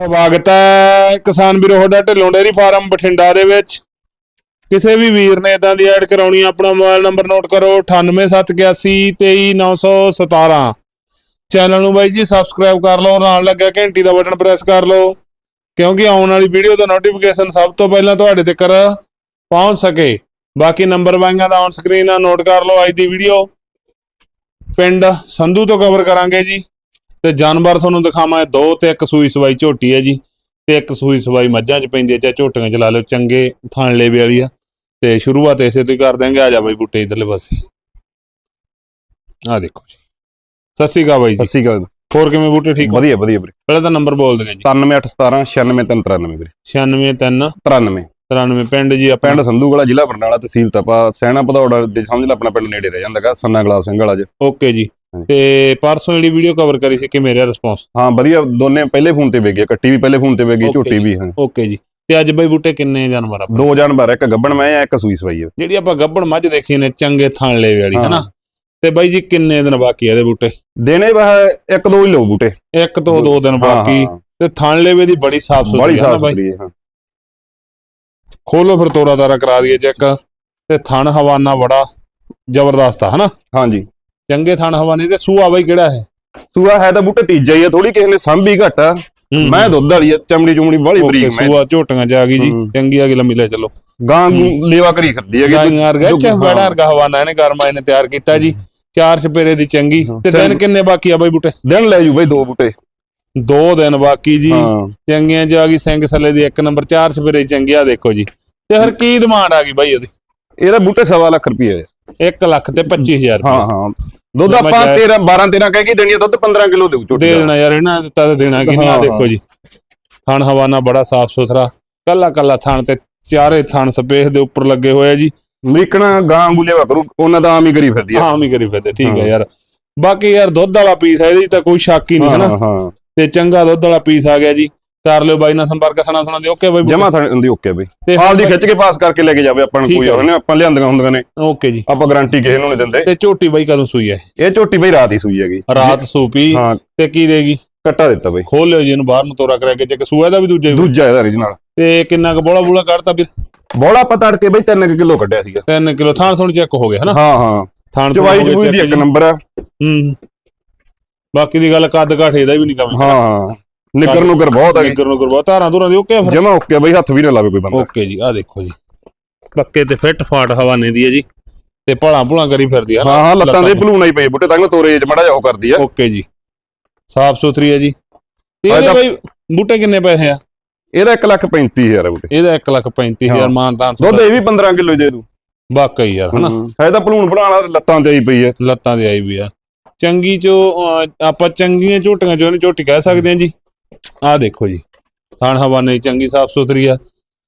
ਸਵਾਗਤ ਹੈ ਕਿਸਾਨ ਵੀਰੋ ਤੁਹਾਡਾ ਢਿੱਲੋਂ ਡੇਅਰੀ ਫਾਰਮ ਬਠਿੰਡਾ ਦੇ ਵਿੱਚ। ਕਿਸੇ ਵੀ ਵੀਰ ਨੇ ਇਦਾਂ ਦੀ ਐਡ ਕਰਾਉਣੀ ਆਪਣਾ ਮੋਬਾਈਲ ਨੰਬਰ ਨੋਟ ਕਰੋ 9871823917 ਚੈਨਲ ਨੂੰ ਬਾਈ ਜੀ ਸਬਸਕ੍ਰਾਈਬ ਕਰ ਲਓ, ਨਾਲ ਲੱਗਿਆ ਘੰਟੀ ਦਾ ਬਟਨ ਪ੍ਰੈਸ ਕਰ ਲਓ, ਕਿਉਂਕਿ ਆਉਣ ਵਾਲੀ ਵੀਡੀਓ ਦਾ ਨੋਟੀਫਿਕੇਸ਼ਨ ਸਭ ਤੋਂ ਪਹਿਲਾਂ ਤੁਹਾਡੇ ਤੱਕ ਪਹੁੰਚ ਸਕੇ। ਬਾਕੀ ਨੰਬਰ ਵਾਂਗਾ ਦਾ ਔਨ ਸਕਰੀਨ ਆ, ਨੋਟ ਕਰ ਲਓ ਅੱਜ ਦੀ ਵੀਡੀਓ। ਪਿੰਡ ਸੰਧੂ ਤੋਂ ਕਵਰ ਕਰਾਂਗੇ ਜੀ। ਤੇ ਜਾਨਵਰ ਤੁਹਾਨੂੰ ਦਿਖਾਵਾਂ ਦੋ ਤੇ ਇੱਕ ਸੂਈ ਸਵਾਈ ਝੋਟੀ ਹੈ ਜੀ ਤੇ ਇੱਕ ਸੂਈ ਸਵਾਈ ਮੱਝਾਂ 'ਚ ਪੈਂਦੀ ਹੈ ਚਾਹੇ ਝੋਟੀਆਂ 'ਚ ਲਾ ਲਓ ਚੰਗੇ ਥਣ ਲੇਵੇ ਵਾਲੀ ਆ। ਤੇ ਸ਼ੁਰੂਆਤ ਇਸੇ ਤੋਂ ਹੀ ਕਰ ਦਾਂਗੇ ਆ ਜਾ ਬਾਈ ਬੁੱਟੇ ਇਧਰਲੇ ਪਾਸੇ। ਆ ਦੇਖੋ ਜੀ। ਸਤਿ ਸ਼੍ਰੀ ਅਕਾਲ ਬਾਈ ਸਤਿ ਜੀ ਸ਼੍ਰੀ ਅਕਾਲ। ਹੋਰ ਕਿਵੇਂ ਬੁੱਟੇ ਠੀਕ ਵਧੀਆ ਵਧੀਆ ਵੀਰੇ। ਪਹਿਲਾਂ ਤਾਂ ਨੰਬਰ ਬੋਲ ਦਿੰਗੇ ਜੀ। 9817 96393 ਵੀਰੇ। 963 93 93 ਪਿੰਡ ਜੀ ਆਪਣਾ? ਪਿੰਡ ਸੰਧੂਵਾਲਾ ਜ਼ਿਲ੍ਹਾ ਬਰਨਾਲਾ ਤਹਿਸੀਲ ਤਪਾ ਸੈਣਾ ਭਦੌੜ ਦੇ ਸਮਝ ਲੈ ਆਪਣਾ ਪਿੰਡ ਨੇੜੇ ਰਹਿ ਜਾਂਦਾਗਾ ਸੰਨਾ ਗਲਾਬ ਸਿੰਘ ਵਾਲਾ ਚ ਓਕੇ ਜੀ। ਤੇ ਪਰਸੋਂ ਜਿਹੜੀ ਵੀਡੀਓ ਕਵਰ ਕਰੀ ਸੀ ਕਿ ਮੇਰਾ ਰਿਸਪੌਂਸ ਹਾਂ ਵਧੀਆ। ਦੋਨੇ ਪਹਿਲੇ ਫੋਨ ਤੇ ਵੇਗੇ ਕੱਟੀ ਵੀ ਪਹਿਲੇ ਫੋਨ ਤੇ ਵੇਗੀ ਝੋਟੀ। ਵੀ ਹਾਂ ਓਕੇ ਜੀ। ਤੇ ਅੱਜ ਬਾਈ ਬੁੱਟੇ ਕਿੰਨੇ ਜਾਨਵਰ ਆ? ਦੋ ਜਾਨਵਰ ਇੱਕ ਗੱਬਣ ਮੈਂ ਆ ਇੱਕ ਸੂਈ ਸਵਾਈ ਆ। ਜਿਹੜੀ ਆਪਾਂ ਗੱਬੜ ਮੱਝ ਦੇਖੀ ਨੇ ਚੰਗੇ ਥਣ ਲੇਵੇ ਵਾਲੀ ਹਾਂ। ਹਨਾ? ਤੇ ਬਾਈ ਜੀ ਕਿੰਨੇ ਦਿਨ ਬਾਕੀ ਆ ਇਹਦੇ ਬੂਟੇ? ਦੇਣੇ ਵਾ ਇੱਕ ਦੋ ਹੀ ਲਓ ਬੂਟੇ। ਇੱਕ ਤੋਂ ਦੋ ਦਿਨ ਬਾਕੀ। ਤੇ ਥਣ ਲੇਵੇ ਦੀ ਬੜੀ ਸਾਫ਼ ਸੁਥਰੀ ਨਾ ਸਾਫ਼ ਬਾਈ? ਹਾਂ। ਖੋਲੋ ਫਿਰ ਤੋਰਾ ਤਾਰਾ ਕਰਾ ਦਈਏ ਚੈੱਕ। ਤੇ ਥਣ ਹਵਾਨਾ ਬੜਾ ਜ਼ਬਰਦਸਤ ਆ ਹਨਾ? ਹਾਂਜੀ। ਚੰਗੇ ਥਣ ਹਵਾਨੇ ਤੇ ਸੂਆ ਬਾਈ ਕਿਹੜਾ ਹੈ? ਸੂਆ ਹੈ ਤਾਂ ਬੂਟੇ ਤੀਜਾ ਹੀ ਆ ਥੋੜੀ ਕਿਸੇ ਨੇ ਸੰਭੀ ਘੱਟ ਆ। ਮੈਂ ਦੁੱਧ ਵਾਲੀ ਆ ਚਮੜੀ ਓਕੇ, ਬਰੀਕ ਮੈਂ। ਸੂਆ ਝੋਟੀਆਂ ਆ ਗਈ ਜੀ। ਚੰਗੀ ਆ ਗਈ ਲੰਮੀ ਲੈ ਚਲੋ। ਗਾਂ ਗੂੰ ਲੇਵਾ ਕਰੀ ਕਰਦੀ ਹੈਗੀ ਗਾਈਆਂ ਵਰਗਾ ਜੋ- ਚੰਬੜਾ। ਵਰਗਾ ਹਵਾਨਾ ਇਹਨੇ ਗਰਮਾ ਇਹਨੇ ਤਿਆਰ ਕੀਤਾ ਜੀ। ਚਾਰ ਛਪੇਰੇ ਦੀ ਚੰਗੀ। ਤੇ ਦਿਨ ਕਿੰਨੇ ਬਾਕੀ ਆ ਬਾਈ ਬੂਟੇ? ਦਿਨ ਲੈ ਜੂ ਬਈ ਦੋ ਬੂਟੇ। ਦੋ ਦਿਨ ਬਾਕੀ ਜੀ। ਚੰਗੀਆਂ ਆ ਗਈ ਸਿੰਘ ਥੱਲੇ ਦੀ ਇੱਕ ਨੰਬਰ ਚਾਰ ਛਪੇਰੇ ਚੰਗੀ ਆ ਦੇਖੋ ਜੀ। ਤੇ ਫਿਰ ਕੀ ਡਿਮਾਂਡ ਆ ਗਈ ਬਾਈ ਇਹਦੀ? ਇਹਦਾ ਬੂਟੇ ਸਵਾ ਲੱਖ ਰੁਪਏ 1 ਲੱਖ ਤੇ 25000 ਹਾਂ ਹਾਂ। ਦੁੱਧ ਆਪਾਂ ਕਿਹਾ- 13 12 13 ਕਹਿ ਕੇ ਦੇਣੀ ਆ ਦੁੱਧ 15 ਕਿਲੋ ਦੇਊ ਝੋਟੀ ਦੇ ਦਾ। ਦੇਣਾ ਯਾਰ ਇਹਨਾਂ ਦਿੱਤਾ ਤਾਂ ਦੇਣਾ ਕਿ ਨਹੀਂ ਆ ਹਾਂ, ਦੇਖੋ ਜੀ। ਥਣ ਹਵਾਨਾ ਬੜਾ ਸਾਫ਼ ਸੁਥਰਾ ਕੱਲਾ ਕੱਲਾ ਥਣ ਤੇ ਚਾਰੇ ਥਣ ਸਪੇਸ ਦੇ ਉੱਪਰ ਲੱਗੇ ਹੋਏ ਆ ਜੀ। ਅਮਰੀਕਣਾ ਗਾਂ ਗੁਲੇਵਾ ਕਰੂ ਉਹਨਾਂ ਦਾ ਆਮ ਹੀ ਕਰੀ ਫਿਰਦੀ ਆ। ਹਾਂ ਵੀ ਕਰੀ ਫਿਰਦੇ ਠੀਕ ਹੈ ਹਾਂ। ਯਾਰ। ਬਾਕੀ ਯਾਰ ਦੁੱਧ ਵਾਲਾ ਪੀਸ ਹੈ ਇਹਦੀ ਤਾਂ ਕੋਈ ਸ਼ੱਕ ਹੀ ਨਹੀਂ ਹੈ ਨਾ ਹਾਂ। ਹਾਂ ਤੇ ਚੰਗਾ ਦੁੱਧ ਵਾਲਾ ਪੀਸ ਆ ਗਿਆ ਜੀ। ਕਰ ਲਿਓ ਬਾਈ ਨਾਲ ਸੰਪਰਕ ਸੁਣਾ ਸੁਣਾ ਦੇ ਓਕੇ ਬਾਈ ਜਮਾ ਥਣ ਦੀ ਓਕੇ ਬਈ। ਤੇ ਹਾਲ ਦੀ ਖਿੱਚ ਕੇ ਪਾਸ ਕਰਕੇ ਲੈ ਕੇ ਜਾਵੇ ਆਪਾਂ ਨੂੰ ਕੋਈ ਹੈ। ਉਹਨੇ ਆਪਾਂ ਲਿਆਂਦੀਆਂ ਹੁੰਦੀਆਂ ਨੇ। ਓਕੇ ਜੀ। ਆਪਾਂ ਗਾਰੰਟੀ ਕਿਸੇ ਨੂੰ ਨਹੀਂ ਦਿੰਦੇ। ਤੇ ਝੋਟੀ ਬਾਈ ਕਦੋਂ ਸੂਈ ਹੈ? ਇਹ ਝੋਟੀ ਬਈ ਰਾਤ ਹੀ ਸੂਈ ਹੈਗੀ। ਰਾਤ ਸੂਪੀ। ਤੇ ਕੀ ਦੇਗੀ? ਕੱਟਾ ਦਿੱਤਾ ਬਈ। ਖੋਲ ਲਿਓ ਜੀ ਇਹਨੂੰ ਬਾਹਰ ਨੂੰ ਤੋਰਾ ਕਰਾ ਕੇ ਚੱਕ ਸੂਆ ਦਾ ਵੀ ਦੂਜੇ। ਦੂਜਾ ਇਹਦਾ ਰੀਜਨਲ ਤੇ ਕਿੰਨਾ ਕੁ ਬੋਲਾ ਬੋਲਾ ਕੱਢਤਾ ਵੀਰ? ਬੋਲਾ ਪਤਾ ਕੇ ਬਈ 3 ਕਿਲੋ ਕੱਢਿਆ ਸੀਗਾ। 3 ਕਿਲੋ ਥਾਣ ਥੋੜੀ ਚੈੱਕ ਹੋ ਗਿਆ ਹਨਾ? ਹਾਂ ਹਾਂ। ਥਾਣ ਥੁਣ ਗਿਆ ਜਬੂਈ ਦੀ ਇੱਕ। ਨੰਬਰ ਆ। ਹੂੰ। ਬਾਕੀ ਦੀ ਗੱਲ ਕੱਦ ਘਾਟ ਇਹਦਾ ਵੀ ਨਹੀਂ ਕੰਮ ਹਾਂ ਹਾਂ। ਨਿੱਗਰ ਨੁਗਰ ਬਹੁਤ ਹੈਗੀ ਨਿੱਗਰ ਨੂੰ ਕਰਵਾ ਧਾਰਾਂ ਧੁਰਾਂ ਦੀ ਓਕੇ ਫਿਰ? ਜਮਾ ਓਕੇ ਬਈ ਹੱਥ ਵੀ ਨਾ ਲਾਵੇ ਕੋਈ ਬੰਦਾ। ਓਕੇ ਜੀ ਆ ਦੇਖੋ ਜੀ। ਪੱਕੇ ਤੇ ਫਿੱਟ ਫਾਟ ਹਵਾਨੇ ਦੀ ਹੈ ਜੀ। ਤੇ ਭਲਾ ਭੁਲਾ ਕਰੀ ਫਿਰਦੀ ਆ ਹਾਂ ਹਾਂ ਲੱਤਾਂ ਦੇ ਭਲੂਣਾ ਹੀ ਪਈ ਬੁੱਟੇ ਤਾਂ ਤੋਰੇ ਚ ਮੜਾ ਜਾ ਉਹ ਕਰਦੀ ਆ। ਓਕੇ ਜੀ। ਸਾਫ਼ ਸੁਥਰੀ ਹੈ ਜੀ। ਤੇ ਇਹਦੇ ਬਾਈ ਬੂਟੇ ਕਿੰਨੇ ਪੈਸੇ ਆ? ਇਹਦਾ 1 ਲੱਖ 35000 ਆ ਬੁੱਟੇ। ਇਹਦਾ 1 ਲੱਖ 35000 ਹਾਂ। ਮਾਨਤਾਨ ਦੁੱਧ ਇਹ ਵੀ 15 ਕਿਲੋ ਦੇ ਦੂ ਵਾਕਈ ਯਾਰ ਹਨਾ? ਹੈ ਤਾਂ ਭਲੂਣ ਬਣਾਉਣਾ ਲੱਤਾਂ ਤੇ ਆਈ ਪਈ ਹੈ। ਲੱਤਾਂ ਦੇ ਆਈ ਵੀ ਆ। ਚੰਗੀ ਚੋ ਆਪਾਂ ਚੰਗੀਆਂ ਝੋਟੀਆਂ ਚੋਂ ਇਹਨੂੰ ਝੋਟੀ ਕਹਿ ਸਕਦੇ ਹਾਂ ਜੀ। ਆਹ ਦੇਖੋ ਜੀ ਥਾਣ ਹਵਾਨੇ ਚੰਗੀ ਸਾਫ਼ ਸੁਥਰੀ ਆ।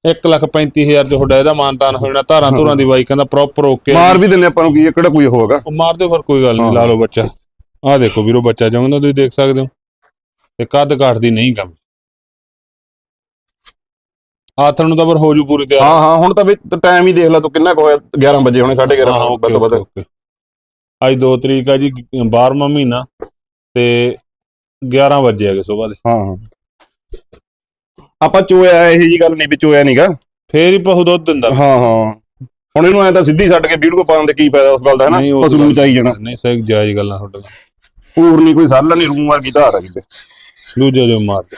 1 ਲੱਖ 35000 ਚ ਤੁਹਾਡਾ ਇਹਦਾ ਮਾਨਤਾਨ ਹੋ ਜਾਣਾ ਧਾਰਾਂ ਧੁਰਾਂ ਦੀ ਬਾਈ ਕਹਿੰਦਾ ਪ੍ਰੋਪਰ ਓਕੇ ਮਾਰ ਵੀ ਦਿੰਨੇ ਆਪਾਂ ਨੂੰ ਕੀ ਇਹ ਕਿਹੜਾ ਕੋਈ ਹੋਗਾ? ਉਹ ਮਾਰ ਦਿਓ ਫਿਰ ਕੋਈ ਗੱਲ ਨਹੀਂ। ਲਾ ਲਓ ਬੱਚਾ। ਆਹ ਦੇਖੋ ਵੀਰੋ ਬੱਚਾ ਚਾਹੁੰਦਾ ਤੁਸੀਂ ਦੇਖ ਸਕਦੇ ਹੋ। ਤੇ ਕੱਦ ਕਾਠ ਦੀ ਨਹੀਂ ਕੰਮ। ਆਥਣ ਨੂੰ ਤਾਂ ਪਰ ਹੋ ਜੂ ਪੂਰੀ ਤਿਆਰ। ਹਾਂ ਹਾਂ ਹੁਣ ਤਾਂ ਵੀ ਟਾਈਮ ਹੀ ਦੇਖ ਲੈ ਤੂੰ ਕਿੰਨਾ ਕੁ ਹੋਇਆ? 11 ਵਜੇ ਹੁਣੇ 11:30 ਹਾਂ, ਵੱਧ ਵੱਧ। ਅੱਜ 2 ਤਰੀਕ ਆ ਜੀ 12ਵਾਂ ਮਹੀਨਾ। ਤੇ 11 ਵਜੇ ਆ ਗਏ ਸਵੇਰ ਦੇ। ਹਾਂ ਹਾਂ। ਆਪਾਂ ਚੋਇਆ ਇਹ ਜੀ ਗੱਲ ਨਹੀਂ ਵੀ ਨਹੀਂਗਾ ਫੇਰ ਹੀ ਪਸ਼ੂ ਦੁੱਧ ਦਿੰਦਾ। ਹਾਂ ਹਾਂ। ਹੁਣ ਇਹਨੂੰ ਐ ਤਾਂ ਸਿੱਧੀ ਛੱਡ ਕੇ ਵੀਡੀਓ ਪਾਉਣ ਦੇ ਕੀ ਫਾਇਦਾ ਉਸ ਗੱਲ ਦਾ ਹੈਨਾ? ਨਹੀਂ, ਪਸ਼ੂ ਨੂੰ ਚਾਹੀ ਜਾਣਾ। ਨਹੀਂ ਸਹੀ ਜਾਇਜ਼ ਗੱਲਾਂ ਤੁਹਾਡੇ ਹੋਰ ਨਹੀਂ ਕੋਈ ਸਾਲ ਨਹੀਂ ਰੂਮ ਵਰਗੀ ਧਾਰ ਆ ਕਿਤੇ। ਦੂਜੇ ਜੋ ਮਾਰ ਦੇ।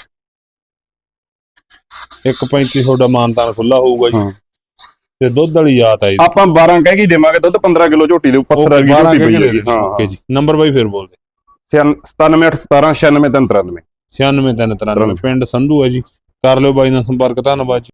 135 ਤੁਹਾਡਾ ਮਾਨਤਾਨ ਖੁੱਲਾ ਹੋਊਗਾ ਜੀ। ਤੇ ਦੁੱਧ ਵਾਲੀ ਯਾਤ ਆਈ ਆਪਾਂ 12 ਕਹਿ ਕੇ ਦੇਵਾਂਗੇ ਦੁੱਧ 15 ਕਿਲੋ ਝੋਟੀ ਦੇ ਉੱਪਰ 15 ਕਿਲੋ ਹੈ। ਹਾਂ ਜੀ। ਨੰਬਰ ਬਾਈ ਫਿਰ ਬੋਲਦੇ। 9781796993 ਪਿੰਡ ਸੰਧੂ ਹੈ ਜੀ। ਕਰ ਲਿਓ ਬਾਈ ਨਾਲ ਸੰਪਰਕ ਧੰਨਵਾਦ ਜੀ।